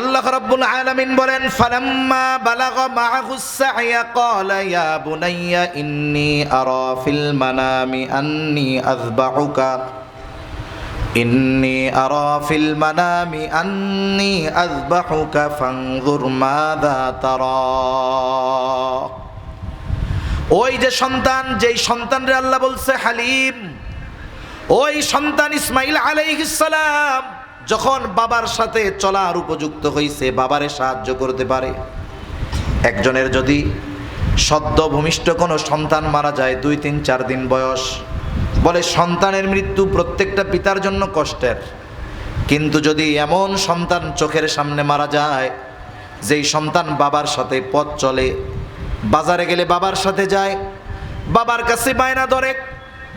আল্লাহ রাব্বুল আলামিন বলেন, ফালাম্মা বালাগা মাআহুস সা'য়া, ক্বালা ইয়া বুনাইয়া, ইন্নী আরা ফিল মানামি আন্নী আযবাহুকা ইন্নী আরা ফিল মানামি আন্নী আযবাহুকা ফানজুর মাযা তারা। ওই যে সন্তান, যেই সন্তানরে আল্লাহ বলছে, হালিম। ওই সন্তান ইসমাইল আলাইহিস সালাম যখন বাবার সাথে চলার উপযুক্ত হয়েছে বাবারে সাহায্য করতে পারে। একজনের যদি সদ্য ভূমিষ্ঠ কোনো সন্তান মারা যায়, দুই তিন চার দিন বয়স, বলে সন্তানের মৃত্যু প্রত্যেকটা পিতার জন্য কষ্টের। কিন্তু যদি এমন সন্তান চোখের সামনে মারা যায়, যেই সন্তান বাবার সাথে পথ চলে, বাজারে গেলে বাবার সাথে যায়, বাবার কাছে বায়না ধরে,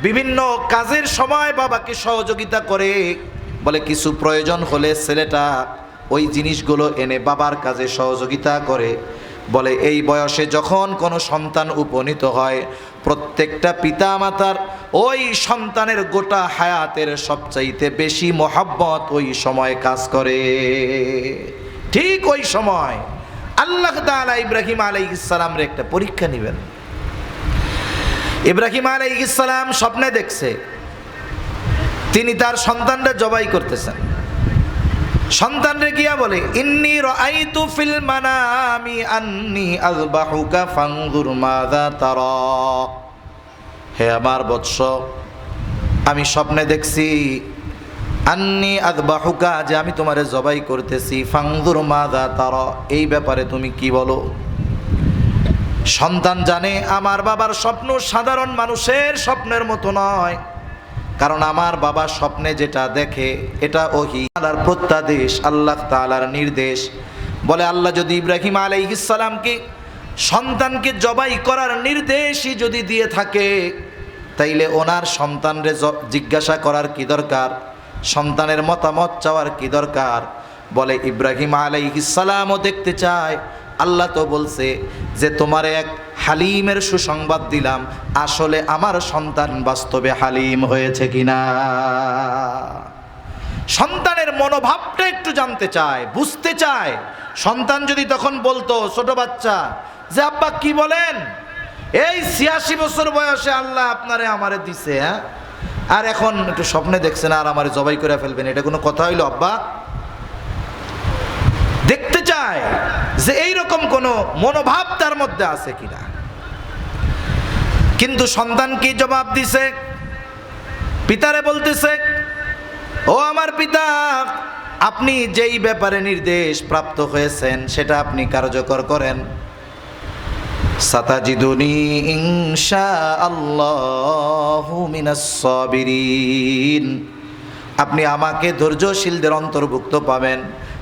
বিভিন্ন কাজের সময় বাবাকে সহযোগিতা করে বলে, কিছু প্রয়োজন হলে ছেলেটা ওই জিনিসগুলো এনে বাবার কাজে সহযোগিতা করে। বলে, এই বয়সে যখন কোনো সন্তান উপনীত হয়, প্রত্যেকটা পিতা মাতার ওই সন্তানের গোটা হায়াতের সবচাইতে বেশি মহাব্বত ওই সময় কাজ করে। ঠিক ওই সময় আল্লাহ তাআলা ইব্রাহিম আলাইহিস সালামের একটা পরীক্ষা নেবেন। ইব্রাহিম আলাইহিস সালাম স্বপ্নে দেখছে তিনি তার সন্তানরা জবাই করতেছেন। সন্তানরে গিয়া বলে, ইন্নি রাআইতু ফিল মানামি আন্নি আযবাহুকা ফানজুর মাযা তারা। হে আমার বৎস, আমি স্বপ্নে দেখছি, আন্নি আযবাহুকা যে আমি তোমারে জবাই করতেছি ফানজুর মাযা তারা। এই ব্যাপারে তুমি কি বলো? সন্তান জানে, আমার বাবার স্বপ্ন সাধারণ মানুষের স্বপ্নের মতো নয়। কারণ আমার বাবা স্বপ্নে যেটা দেখে, এটা ওহি। আল্লাহর প্রত্যাদেশ, আল্লাহ তাআলার নির্দেশ। বলে আল্লাহ যদি ইব্রাহিম আলাইহিসসালামকে সন্তানকে জবাই করার নির্দেশই যদি দিয়ে থাকে, তাইলে ওনার সন্তানরে জিজ্ঞাসা করার কি দরকার? সন্তানের মতামত চাওয়ার কি দরকার? বলে ইব্রাহিম আলাইহিসসালামও দেখতে চায় আল্লাহ তো বলছে যে তোমার এক হালিমের সুসংবাদ দিলাম, আসলে আমার সন্তান বাস্তবে হালিম হয়েছে কিনা? সন্তানের মনোভাবটা একটু জানতে চায়, বুঝতে চায়। সন্তান যদি তখন বলতো, ছোট বাচ্চা, যে আব্বা কি বলেন? এই ছিয়াশি বছর বয়সে আল্লাহ আপনারে আমারে দিছে হ্যাঁ? আর এখন একটু স্বপ্নে দেখছেন আর আমারে জবাই করে ফেলবেন, এটা কোনো কথা হইল আব্বা? দেখতে চায় যে এইরকম কোনো মনোভাব তার মধ্যে আছে কিনা। কিন্তু সন্তান কি জবাব দিছে? পিতারে বলতেছে, ও আমার পিতা, আপনি যেই ব্যাপারে নির্দেশ প্রাপ্ত হয়েছেন, সেটা আপনি কার্যকর করেন। সাতাজিদুনি ইনশা আল্লাহু আপনি আমাকে ধৈর্যশীলদের অন্তর্ভুক্ত পাবেন।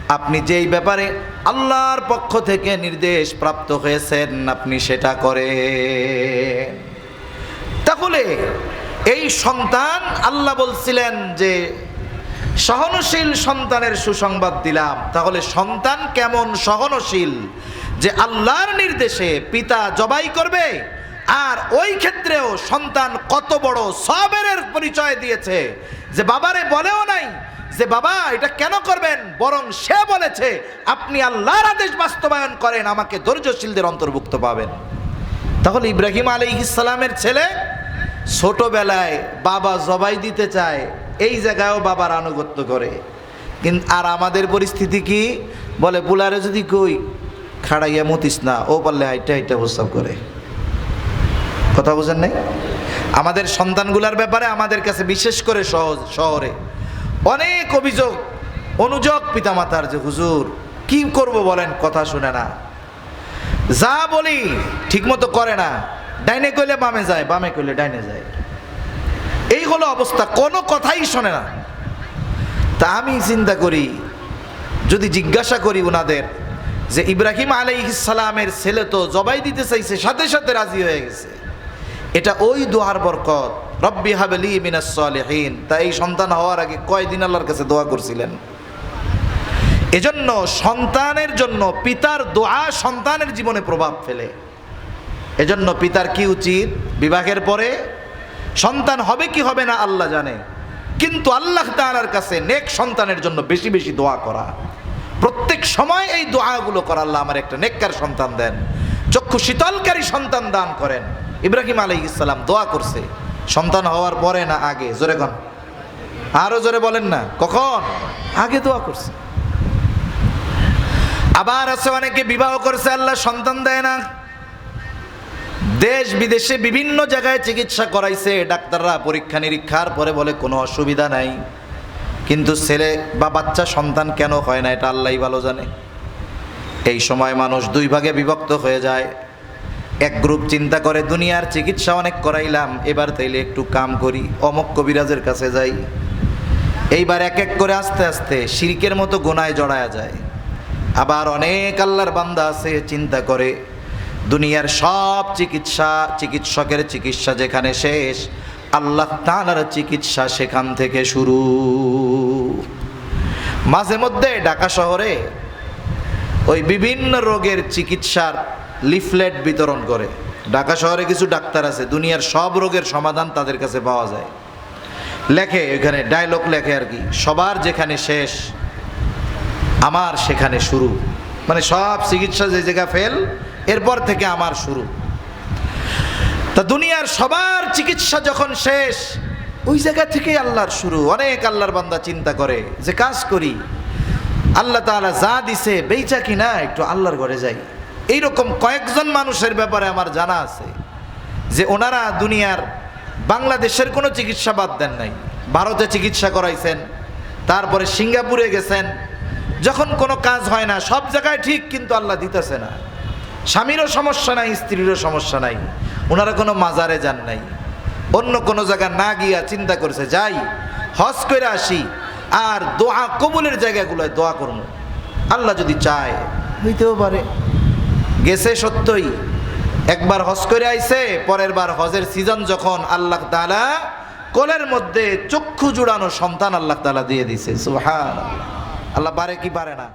আপনি যেই ব্যাপারে আল্লাহর পক্ষ থেকে নির্দেশ প্রাপ্ত হয়েছেন, আপনি সেটা করে তাহলে এই সন্তান আল্লাহ বলছিলেন যে, সহনশীল সন্তানের সুসংবাদ দিলাম। তাহলে সন্তান কেমন সহনশীল? যে আল্লাহর নির্দেশে পিতা জবাই করবে, আর ওই ক্ষেত্রেও সন্তান কত বড় সবের পরিচয় দিয়েছে। যে বাবারে বলেও নাই যে বাবা, এটা কেন করবেন? বরং সে বলেছে, আপনি আল্লাহর আদেশ বাস্তবায়ন করেন, আমাকে ধৈর্যশীলদের অন্তর্ভুক্ত পাবেন। তাহলে ইব্রাহিম আলী ইসলামের ছেলে ছোটবেলায় বাবা জবাই দিতে চায়, এই জায়গায়ও বাবার আনুগত্য করে। কিন্তু আর আমাদের পরিস্থিতি কি? বলে, বুলারে যদি কই, খাড়াইয়া মতিস না, ও পারলে হাইটা হাইটা প্রস্তাব করে। কথা বুঝেন নাই? আমাদের সন্তানগুলার ব্যাপারে আমাদের কাছে বিশেষ করে সহজ, শহরে। অনেক অভিযোগ, অনুযোগ পিতামাতার যে হুজুর, কি করব বলেন কথা শুনে না। যা বলি ঠিকমতো করে না, ডাইনে কইলে বামে যায়, বামে কইলে ডাইনে যায়। এই হলো অবস্থা, কোনো কথাই শোনে না। তা আমি চিন্তা করি, যদি জিজ্ঞাসা করি ওনাদের যে ইব্রাহিম আলাইসালামের ছেলে তো জবাই দিতে চাইছে, সাথে সাথে রাজি হয়ে গেছে। এটা ওই দোয়ার বরকত রব্বি হাবেলি মিনাস সালেহীন। তা এই সন্তান হওয়ার আগে কয়দিন আল্লাহর কাছে দোয়া করছিলেন? এজন্য সন্তানের জন্য পিতার দোয়া সন্তানের জীবনে প্রভাব ফেলে। এজন্য পিতার কি উচিত? বিবাহের পরে? সন্তান হবে কি হবে না আল্লাহ জানে। কিন্তু আল্লাহ তাআলার কাছে নেক সন্তানের জন্য বেশি বেশি দোয়া করা। প্রত্যেক সময় এই দোয়াগুলো কর আল্লাহ আমার একটা নেককার সন্তান দেন। চক্ষু শীতলকারী সন্তান দান করেন। ইব্রাহিম আলাই ইসলাম দোয়া করছে। সন্তান হওয়ার পরে না আগে? জোরে কন। আরও জোরে বলেন না। কখন? আগে দোয়া করছে। আবার আছে অনেকে বিবাহ করছে আল্লাহ সন্তান দেয় না। দেশ বিদেশে বিভিন্ন জায়গায় চিকিৎসা করাইছে ডাক্তাররা পরীক্ষা নিরীক্ষার পরে বলে কোনো অসুবিধা নাই। কিন্তু ছেলে বা বাচ্চা সন্তান কেন হয় না এটা আল্লাহ ভালো জানে। এই সময় মানুষ দুই ভাগে বিভক্ত হয়ে যায়। এক গ্রুপ চিন্তা করে, দুনিয়ার চিকিৎসা অনেক করাইলাম, এবার তাইলে একটু কাম করি। অমক কবিরাজের কাছে যাই। এইবার এক এক করে আস্তে আস্তে শিরিকের মতো গোনায় জড়ায়া যায়। আবার অনেক আল্লাহর বান্দা আছে, চিন্তা করে, দুনিয়ার সব চিকিৎসা, চিকিৎসকের চিকিৎসা যেখানে শেষ, আল্লাহ তালার চিকিৎসা সেখান থেকে শুরু। মাঝে মধ্যে ঢাকা শহরে ওই বিভিন্ন রোগের চিকিৎসার লিফলেট বিতরণ করে। ঢাকা শহরে কিছু ডাক্তার আছে, দুনিয়ার সব রোগের সমাধান তাদের কাছে পাওয়া যায়। লেখে, ওইখানে ডায়লগ লেখে আর কি, সবার যেখানে শেষ, আমার সেখানে শুরু। মানে সব চিকিৎসা যে জায়গা ফেল এরপর থেকে আমার শুরু। তা দুনিয়ার সবার চিকিৎসা যখন শেষ, ওই জায়গা থেকেই আল্লাহর শুরু। অনেক আল্লাহর বান্দা চিন্তা করে যে কাজ করি। আল্লাহ তাআলা যা দিছে বেচা কিনা, একটু আল্লাহর ঘরে যাই। এইরকম কয়েকজন মানুষের ব্যাপারে আমার জানা আছে যে ওনারা দুনিয়ার বাংলাদেশের কোনো চিকিৎসা বাদ দেন নাই। ভারতে চিকিৎসা করাইছেন, তারপরে সিঙ্গাপুরে গেছেন। যখন কোনো কাজ হয় না, সব জায়গায় ঠিক, কিন্তু আল্লাহ দিতেছে না। স্বামীরও সমস্যা নাই, স্ত্রীরও সমস্যা নাই। ওনারা কোনো মাজারে যান নাই। অন্য কোনো জায়গা না গিয়া চিন্তা করছে, যাই, হজ করে আসি, আর দোয়া কবুলের জায়গাগুলোয় দোয়া করব। আল্লাহ যদি চায়। হইতেও পারে। গেছে সত্যই। একবার হজ করে আইছে, পরের বার হজের সিজন যখন আল্লাহ তালা কোলের মধ্যে চক্ষু জুড়ানো সন্তান আল্লাহ তালা দিয়ে দিছে সুহান আল্লাহ বারে কি পারে না?